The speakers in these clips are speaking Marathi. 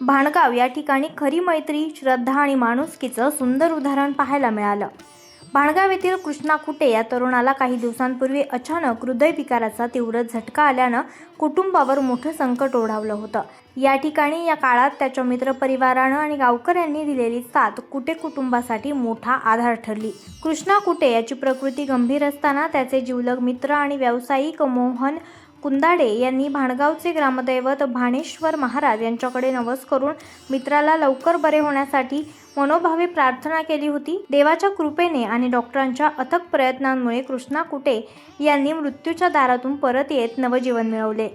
भाणगाव या ठिकाणी खरी मैत्री श्रद्धा आणि माणुसकीचं सुंदर उदाहरण पाहायला मिळालं. भाणगाव येथील कृष्णा कुटे या तरुणाला काही दिवसांपूर्वी अचानक हृदयविकाराचा तीव्र झटका आल्यानं कुटुंबावर मोठं संकट ओढावलं होतं. या ठिकाणी या काळात त्याच्या मित्रपरिवारानं आणि गावकऱ्यांनी दिलेली साथ कुटे कुटुंबासाठी मोठा आधार ठरली. कृष्णा कुटे याची प्रकृती गंभीर असताना त्याचे जिवलग मित्र आणि व्यावसायिक मोहन कुंदाडे यांनी भाणगावचे ग्रामदैवत भाणेश्वर महाराज यांच्याकडे नवस करून मित्राला लवकर बरे होण्यासाठी मनोभावे प्रार्थना केली होती. देवाच्या कृपेने आणि डॉक्टरांच्या अथक प्रयत्नांमुळे कृष्णा कुटे यांनी मृत्यूच्या दारातून परत येत नवजीवन मिळवले.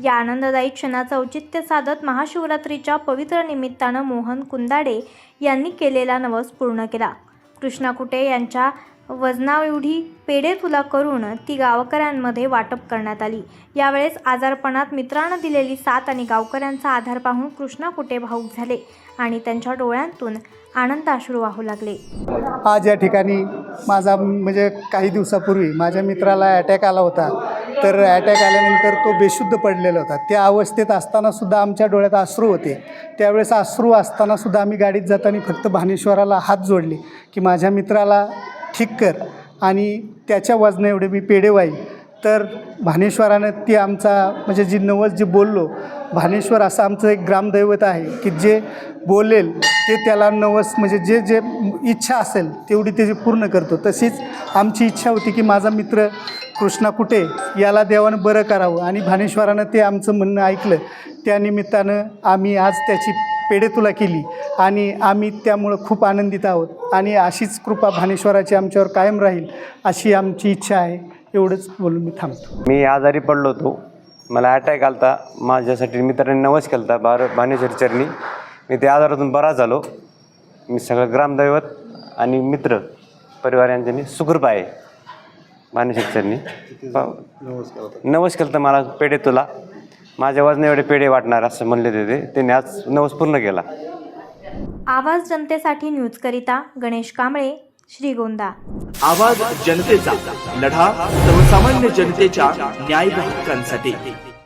या आनंददायी क्षणाचं औचित्य साधत महाशिवरात्रीच्या पवित्र निमित्तानं मोहन कुंदाडे यांनी केलेला नवस पूर्ण केला. कृष्णा कुटे यांच्या वजनाएवढी पेढे फुला करून ती गावकऱ्यांमध्ये वाटप करण्यात आली. यावेळेस आजारपणात मित्रानं दिलेली साथ आणि गावकऱ्यांचा आधार पाहून कृष्णा कुटे भाऊक झाले आणि त्यांच्या डोळ्यांतून आनंद अश्रू वाहू लागले. आज या ठिकाणी माझा म्हणजे काही दिवसापूर्वी माझ्या मित्राला अटॅक आला होता. तर अटॅक आल्यानंतर तो बेशुद्ध पडलेला होता. त्या अवस्थेत असतानासुद्धा आमच्या डोळ्यात अश्रू होते. त्यावेळेस अश्रू असतानासुद्धा आम्ही गाडीत जाताना फक्त भानेश्वराला हात जोडले की माझ्या मित्राला ठीक कर. आणि त्याच्या वजना एवढे मी पेढे वाईल तर भानेश्वरानं ती आमचा म्हणजे जी नवस जे बोललो भानेश्वर असं आमचं एक ग्रामदैवत आहे की जे बोलेल ते त्याला नवस म्हणजे जे जे इच्छा असेल तेवढी त्याची पूर्ण करतो. तशीच आमची इच्छा होती की माझा मित्र कृष्णा कुटे याला देवानं बरं करावं. आणि भानेश्वरानं ते आमचं म्हणणं ऐकलं. त्या निमित्तानं आम्ही आज त्याची पेढे तुला केली. आणि आम्ही त्यामुळं खूप आनंदित आहोत. आणि अशीच कृपा भानेश्वराची आमच्यावर कायम राहील अशी आमची इच्छा आहे. एवढंच बोलून मी थांबतो. मी आजारी पडलो होतो. मला अटॅक आलता. माझ्यासाठी मित्रांनी नवस केला होता बार भानेश्वर चरणी. मी त्या आजारातून बरा झालो. मी सगळं ग्रामदैवत आणि मित्र परिवार यांच्यानी सुखरूप आहे. भानेश्वर चरणी. नवस केलं तर मला पेढे तुला. माझ्या वजन एवढे पेढे वाटणार असं म्हणले होते ते त्यांनी आज नवस पूर्ण केला. आवाज जनतेसाठी न्यूज करिता गणेश कांबळे श्रीगोंदा. आवाज जनतेचा लढा सर्वसामान्य जनतेच्या न्याय हक्कांसाठी